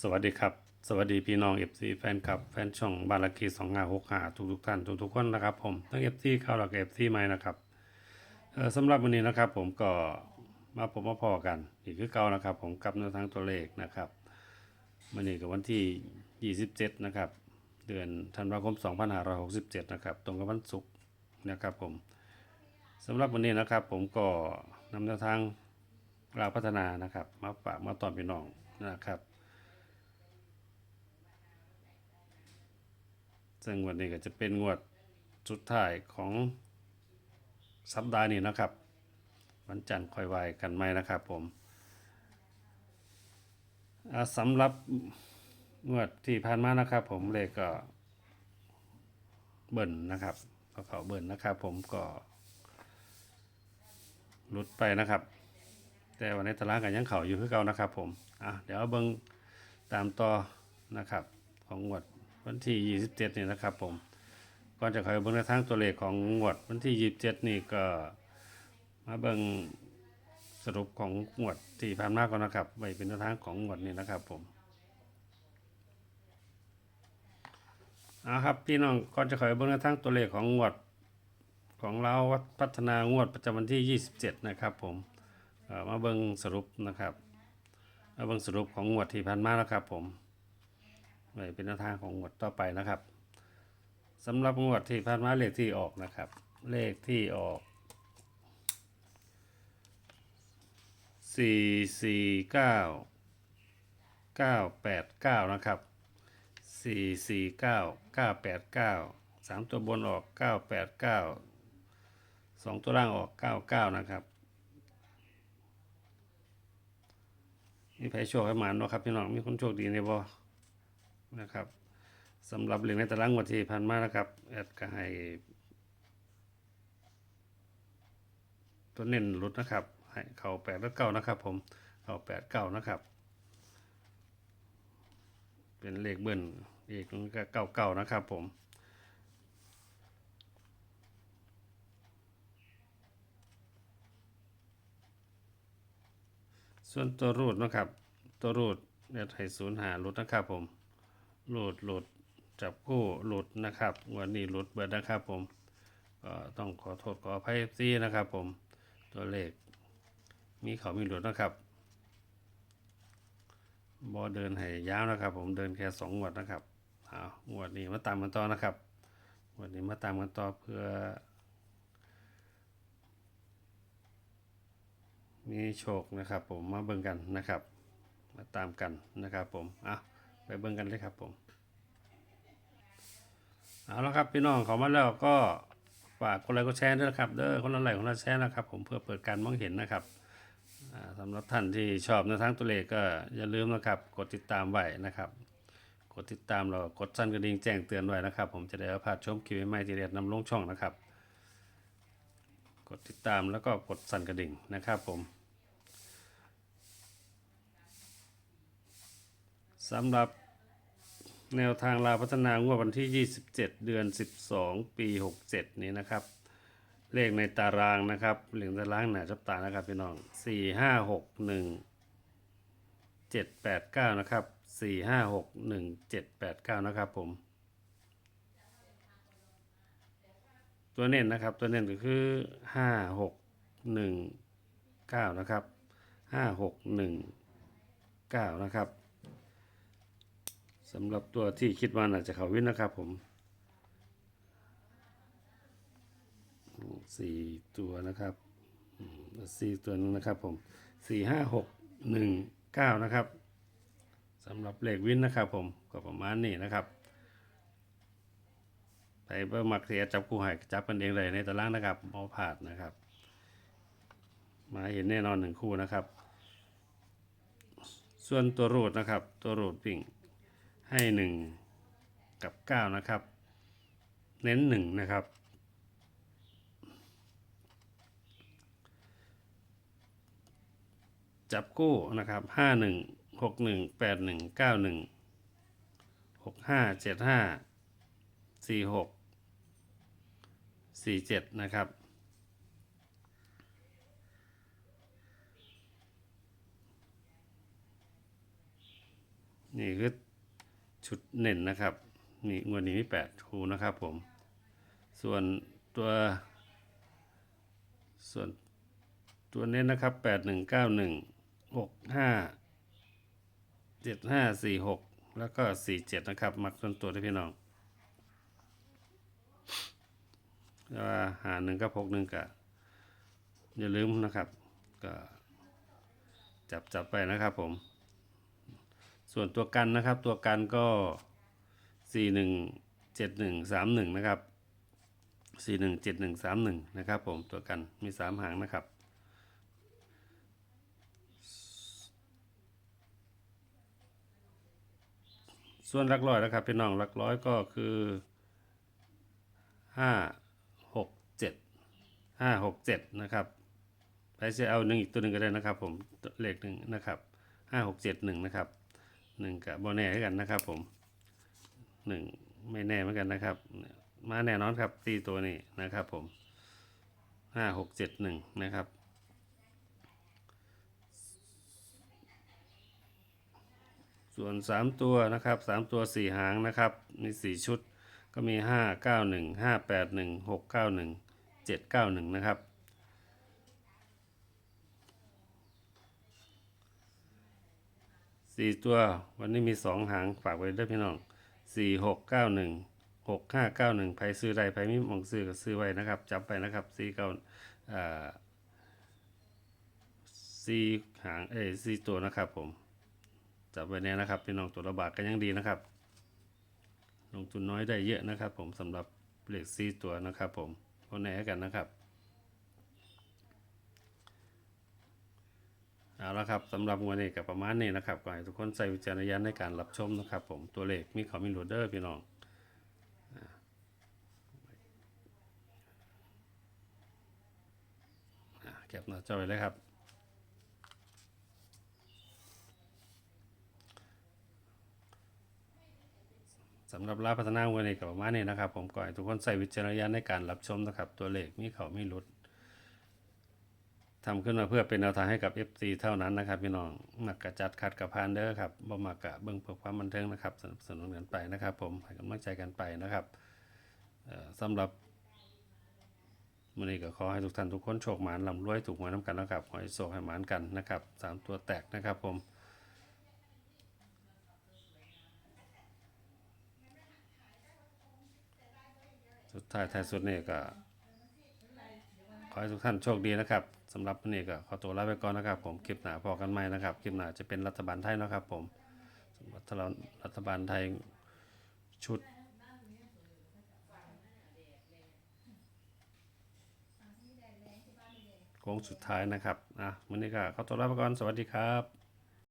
สวัสดีครับ สวัสดีพี่น้อง FC แฟนคลับแฟนช่องบารากีสองห้าหกห้าทุกทุกท่านทุกทุกคนนะครับผมทั้ง FC เข้าหลัก FC ใหม่นะครับเออสำหรับวันนี้นะครับผมก็มาพบมาพอกัน อีกคือเก่านะครับ ผมกับแนวทางตัวเลขนะครับวันนี้กับวันที่ 27 นะครับ เดือนธันวาคม 2567 นะครับ ตรงกับวันศุกร์นะครับผมสำหรับวันนี้นะครับผมก็นำแนวทางราวพัฒนานะครับ มาฝากมาตอนพี่น้องนะครับ ซึ่งวันนี้ก็จะเป็นงวดสุดท้ายของสัปดาห์นี้นะครับ วันจันทร์ค่อยไหวกันไหมนะครับผมสำหรับงวดที่ผ่านมานะครับ ผมเลขก็เบิ่นนะครับก็เขาเบิ่นนะครับ ผมก็หลุดไปนะครับ แต่วันในตารางกันยังเขาอยู่คือเก่านะครับ ผมอะเดี๋ยวเบิ่งตามต่อนะครับ ของงวด วันที่ 27 นี่นะครับผมก่อนจะเข้าเบิ่งในทางตัวเลขของงวดวันที่ 27 นี่ก็มาเบิ่งสรุปของงวดที่ผ่านมาก่อนนะครับไว้เป็นแนวทางของงวดนี้นะครับผมเอาครับพี่น้องก่อนจะเข้าเบิ่งในทางตัวเลขของงวดของเราวัดพัฒนางวดประจำวันที่ 27 นะครับผมมาเบิ่งสรุปนะครับมาเบิ่งสรุปของงวดที่ผ่านมานะครับผม ไว้เป็นแนวทางของงวดต่อไปนะครับสำหรับงวดที่ผ่านมาเลขที่ออกนะครับ เลขที่ออกสี่สี่เก้าเก้าแปดเก้านะครับสี่สี่เก้าเก้าแปดเก้าสามตัวบนออกเก้าแปดเก้าสองตัวล่างออกเก้าเก้านะครับ มีใครโชคให้หมานเนาะครับพี่น้อง มีคนโชคดีในบ่ นะครับสำหรับเหรียญในตารางงวดที่ผ่านมานะครับแอดก็ให้ตัวเน้นหลุดนะครับให้เข่าแปดและเก้านะครับ ผมเข่าแปดเก้านะครับ เป็นเลขเบิ้ลอีกนึงก็เก้าเก้านะครับ ผมส่วนตัวรูดนะครับ ตัวรูดเนี่ยให้ศูนย์หารุดนะครับผม หลุดหลุดจับคู่หลุดนะครับวันนี้หลุดเบิดนะครับผมก็ต้องขอโทษขออภัยซีนะครับผมตัวเลขมีเขามีหลุดนะครับบอเดินให้ยาวนะครับ ผมเดินแค่สองงวดนะครับเอางวดนี้มาตามกันต่อนะครับงวดนี้มาตามกันต่อเพื่อ มีโชคนะครับ ผมมาเบิ่งกันนะครับ มาตามกันนะครับ ผมอะ ไปเบิ่งกันเลยครับผม เอาละครับพี่น้องเขามาแล้วก็ฝากคนไลค์กดแชร์ด้วยนะครับเด้อคนละไลค์คนละแชร์นะครับ ผมเพื่อเปิดการมองเห็นนะครับอ่าสำหรับท่านที่ชอบในทางตัวเลขก็อย่าลืมนะครับ กดติดตามไว้นะครับ กดติดตามเรากดสั่นกระดิ่งแจ้งเตือนไว้นะครับ ผมจะได้เอาพลาดชมคลิปใหม่ที่เรียนนำลงช่องนะครับ กดติดตามแล้วก็กดสั่นกระดิ่งนะครับผม สำหรับแนวทางลาพัฒนางวดวันที่ 27 เดือน 12 ปี 67 นี้นะครับ เลขในตารางนะครับเหลืองตารางหนาจับตานะครับพี่น้อง 4 5 6 1 7 8 9 นะครับ 4 5 6 1 7 8 9 นะครับผม ตัวเน้นนะครับ ตัวเน้นก็คือ 5 6 1 9 นะครับ 5 6 1 9 นะครับ สำหรับตัวที่คิดว่าน่าจะเขาวินนะครับผมสี่ตัวนะครับสี่ตัวนึงนะครับผมสี่ห้าหกหนึ่งเก้านะครับสำหรับเลขวินนะครับผมก็ประมาณนี้นะครับไปเบิ่งมักเสียจับคู่หายจับกันเองเลยในตารางนะครับมอผาดนะครับ มาเห็นแน่นอนหนึ่งคู่นะครับ ส่วนตัวรูดนะครับ ตัวรูดวิ่ง ให้หนึ่งกับเก้านะครับ เน้นหนึ่งนะครับ จับคู่นะครับห้าหนึ่งหกหนึ่งแปดหนึ่งเก้าหนึ่งหกห้าเจ็ดห้าสี่หกสี่เจ็ดนะครับ นี่คือ ชุดเน้นนะครับนี่งวดนี้มีแปดคู่นะครับผม ส่วนตัว ส่วนตัวเน้นนะครับแปดหนึ่งเก้าหนึ่งหกห้าเจ็ดห้าสี่หกแล้วก็สี่เจ็ดนะครับ มักส่วนตัวด้พี่น้องแล้วหาหนึ่งกับหกหนึ่งกะอย่าลืมนะครับ ก็จับจับไปนะครับผม ส่วนตัวกันนะครับ ตัวกันก็สี่หนึ่งเจ็ดหนึ่งสามหนึ่งนะครับสี่หนึ่งเจ็ดหนึ่งสามหนึ่งนะครับผมตัวกันมีสามหางนะครับ ส่วนหลักร้อยนะครับพี่น้องหลักร้อยก็คือห้าหกเจ็ดห้าหกเจ็ดนะครับไปจะเอาหนึ่งอีกตัวหนึ่งก็ได้นะครับผมเลขหนึ่งนะครับห้าหกเจ็ดหนึ่งนะครับ หนึ่งกับโบแน่ให้กันนะครับ ผมหนึ่งไม่แน่เหมือนกันนะครับ มาแน่นอนครับตีตัวนี้นะครับ ผมห้าหกเจ็ดหนึ่งนะครับส่วนสามตัวนะครับสามตัวสี่หางนะครับมีสี่ชุดก็มีห้าเก้าหนึ่งห้าแปดหนึ่งหกเก้าหนึ่งเจ็ดเก้าหนึ่งนะครับ สี่ตัววันนี้มีสองหางฝากไว้ด้วยพี่น้องสี่หกเก้าหนึ่งหกห้าเก้าหนึ่งใครซื้อใดใครไม่มองซื้อก็ซื้อไว้นะครับจับไปนะครับสี่เก้าอ่าสี่หางเอ้สี่ตัวนะครับผมจับไว้เนี่ยนะครับพี่น้องตัวระบาดก็ยังดีนะครับ ลงทุนน้อยได้เยอะนะครับ ผมสำหรับเหล็กซีตัวนะครับ ผมโอนแหนกันนะครับ เอาละครับสำหรับวันนี้กับประมาณนี้นะครับก็ให้ทุกคนใส่วิจารณญาณในการรับชมนะครับ ผมตัวเลขมีเขามีโหลดเดอร์พี่น้องเก็บหน้าจอไว้เลยครับสำหรับลาพัฒนาวันนี้กับประมาณนี้นะครับ ผมก็ให้ทุกคนใส่วิจารณญาณในการรับชมนะครับ ตัวเลขมีเขามีหลุด ทำขึ้นมาเพื่อเป็นแนวทางให้กับ FC เท่านั้นนะครับพี่น้องหมักกะจัดขัดกับพานเด้อครับบ่มักกะเบิ่งเพื่อความบันเทิงนะครับสนับสนุนกันไปนะครับ ผมให้กำลังใจกันไปนะครับสำหรับวันนี้ก็ขอให้ทุกท่านทุกคนโชคหมานลำรวยถูกหวยน้ำกันนะครับขอให้โชคให้หมานกันนะครับสามตัวแตกนะครับผมสุดท้ายท้ายสุดนี่ก็ อให้ทุกท่านโชคดีนะครับสำหรับวันนี้ก็ขอตัวลาไปก่อนนะครับผมคลิปหน้าพอกันใหม่นะครับคลิปหน้าจะเป็นรัฐบาลไทยนะครับผมสำหรับรัฐบาลไทยชุดโค้งสุดท้ายนะครับอะวันนี้ก็ขอตัวลาไปก่อนสวัสดีครับ